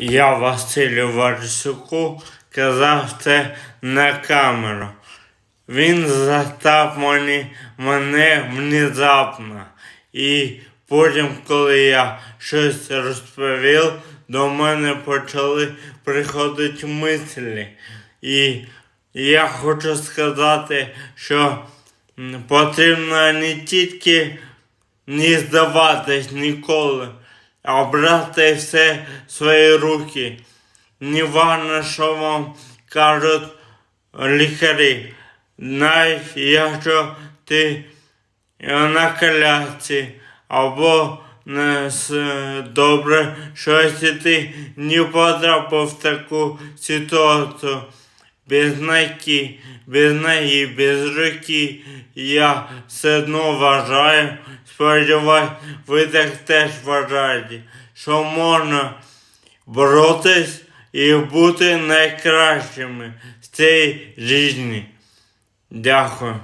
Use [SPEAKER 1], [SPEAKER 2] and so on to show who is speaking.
[SPEAKER 1] Я Василю Варсюку казав це на камеру. Він застав мені, мене внезапно. І потім, коли я щось розповів, до мене почали приходити мислі. І я хочу сказати, що потрібно не тільки не здаватись ніколи, а брати все в свої руки. Не важно, що вам кажуть лікарі. Навіть якщо ти на колясці або не добре, що якщо ти не потрапив в таку ситуацію без ноги, без ноги, без руки, я все одно вважаю, сподіваюсь, ви так теж вважаєте, що можна боротись і бути найкращими в цій житті. Дякую.